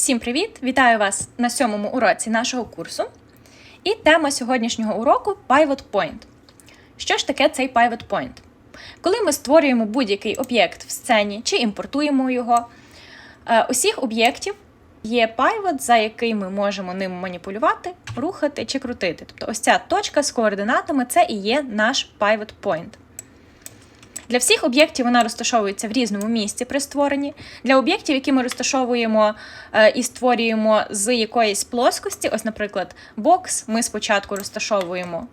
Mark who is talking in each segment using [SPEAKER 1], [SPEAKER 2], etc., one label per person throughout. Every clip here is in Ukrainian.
[SPEAKER 1] Всім привіт! Вітаю вас на сьомому уроці нашого курсу. І тема сьогоднішнього уроку Pivot Point. Що ж таке цей Pivot Point? Коли ми створюємо будь-який об'єкт в сцені чи імпортуємо його, е, усіх об'єктів є pivot, за який ми можемо ним маніпулювати, рухати чи крутити. Тобто ось ця точка з координатами це і є наш Pivot Point. Для всіх об'єктів вона розташовується в різному місці при створенні. Для об'єктів, які ми розташовуємо е, і створюємо з якоїсь плоскості, ось, наприклад, бокс, ми спочатку розташовуємо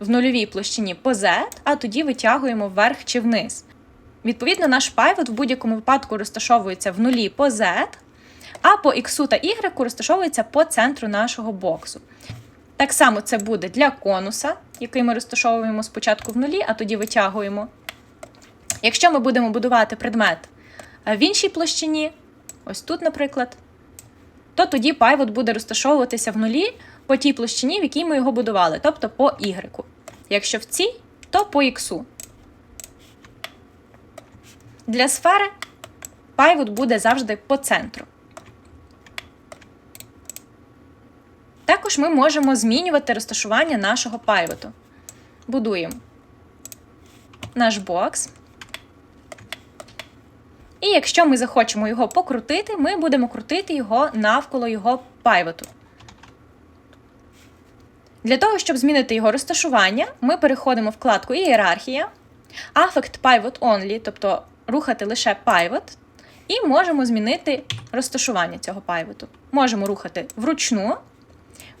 [SPEAKER 1] в нульовій площині по Z, а тоді витягуємо вверх чи вниз. Відповідно, наш pivot в будь-якому випадку розташовується в нулі по Z, а по X та Y розташовується по центру нашого боксу. Так само це буде для конуса, який ми розташовуємо спочатку в нулі, а тоді витягуємо. Якщо ми будемо будувати предмет е, в іншій площині, ось тут, наприклад, то тоді пайвот буде розташовуватися в нулі по тій площині, в якій ми його будували, тобто по Y. Якщо в цій, то по X. Для сфери пайвот буде завжди по центру. Також ми можемо змінювати розташування нашого пайвоту. Будуємо наш бокс. І якщо ми захочемо його покрутити, ми будемо крутити його навколо його пайвоту. Для того, щоб змінити його розташування, ми переходимо в вкладку Ієрархія, Affect Pivot Only, тобто рухати лише Pivot, і можемо змінити розташування цього пайвоту. Можемо рухати вручну,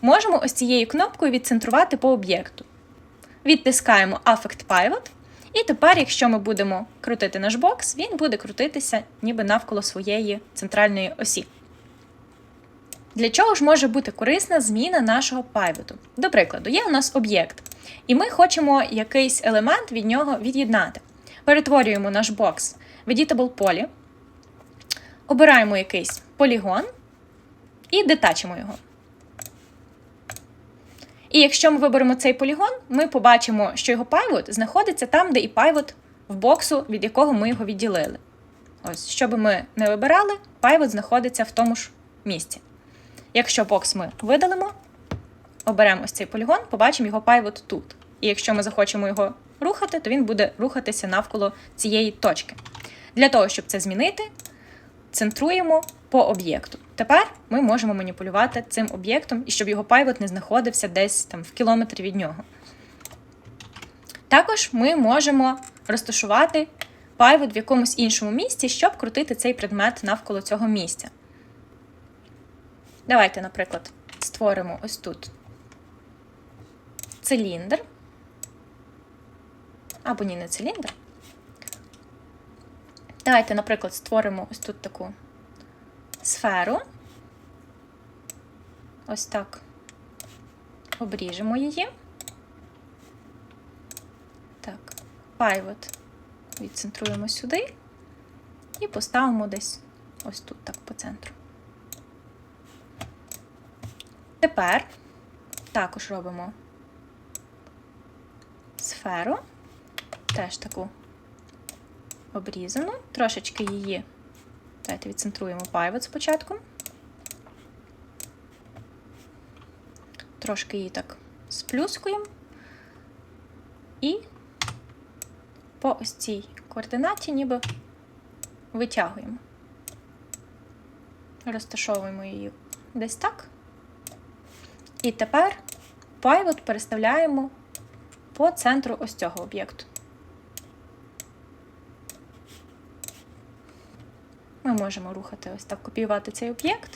[SPEAKER 1] можемо ось цією кнопкою відцентрувати по об'єкту. Відтискаємо Affect Pivot. І тепер, якщо ми будемо крутити наш бокс, він буде крутитися ніби навколо своєї центральної осі. Для чого ж може бути корисна зміна нашого пайвоту? До прикладу, є у нас об'єкт, і ми хочемо якийсь елемент від нього від'єднати. Перетворюємо наш бокс в Editable Poly, обираємо якийсь полігон і детачимо його. І якщо ми виберемо цей полігон, ми побачимо, що його пайвот знаходиться там, де і пайвот в боксу, від якого ми його відділили. Ось, що би ми не вибирали, пайвот знаходиться в тому ж місці. Якщо бокс ми видалимо, оберемо ось цей полігон, побачимо його пайвот тут. І якщо ми захочемо його рухати, то він буде рухатися навколо цієї точки. Для того, щоб це змінити, центруємо по об'єкту. Тепер ми можемо маніпулювати цим об'єктом і щоб його пайвот не знаходився десь там в кілометрі від нього. Також ми можемо розташувати пайвот в якомусь іншому місці, щоб крутити цей предмет навколо цього місця. Давайте, наприклад, створимо ось тут циліндр. Або ні, не циліндр. Давайте, наприклад, створимо ось тут таку сферу. Ось так обріжемо її. Так, пайвот відцентруємо сюди і поставимо десь ось тут, так, по центру. Тепер також робимо сферу, теж таку обрізану, трошечки її, давайте відцентруємо пайвот спочатку. Трошки її так сплюскуємо і по ось цій координаті ніби витягуємо. Розташовуємо її десь так. І тепер пайвот переставляємо по центру ось цього об'єкту. Ми можемо рухати ось так, копіювати цей об'єкт.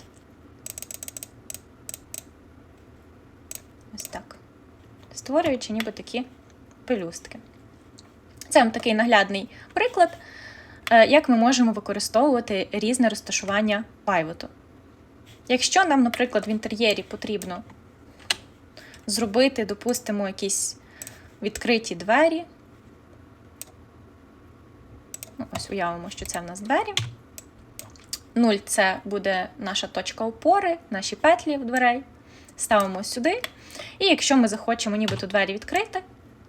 [SPEAKER 1] Ось так. Створюючи ніби такі пелюстки. Це вам такий наглядний приклад, е, як ми можемо використовувати різне розташування пайвоту. Якщо нам, наприклад, в інтер'єрі потрібно зробити, допустимо, якісь відкриті двері. Ну, Ось уявимо, що це в нас двері. 0 це буде наша точка опори, наші петлі в дверей. Ставимо сюди. І якщо ми захочемо нібито двері відкрити,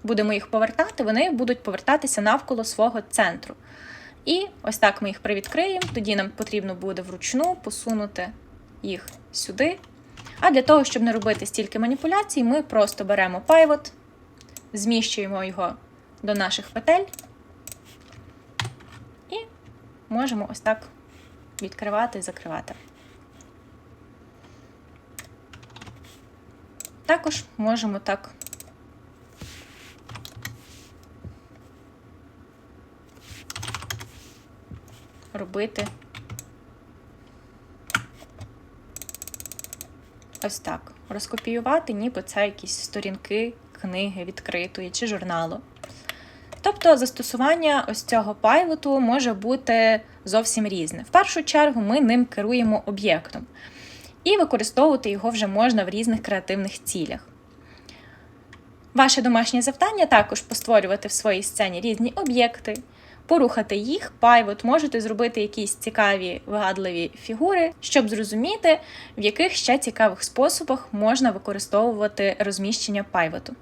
[SPEAKER 1] будемо їх повертати, вони будуть повертатися навколо свого центру. І ось так ми їх привідкриємо, тоді нам потрібно буде вручну посунути їх сюди. А для того, щоб не робити стільки маніпуляцій, ми просто беремо пайвот, зміщуємо його до наших петель і можемо ось так відкривати і закривати. Також можемо так робити ось так. Розкопіювати, ніби це якісь сторінки книги відкритої чи журналу. Тобто застосування ось цього пайвоту може бути зовсім різне. В першу чергу ми ним керуємо об'єктом, і використовувати його вже можна в різних креативних цілях. Ваше домашнє завдання також постворювати в своїй сцені різні об'єкти, порухати їх, пайвот, можете зробити якісь цікаві вигадливі фігури, щоб зрозуміти, в яких ще цікавих способах можна використовувати розміщення пайвоту.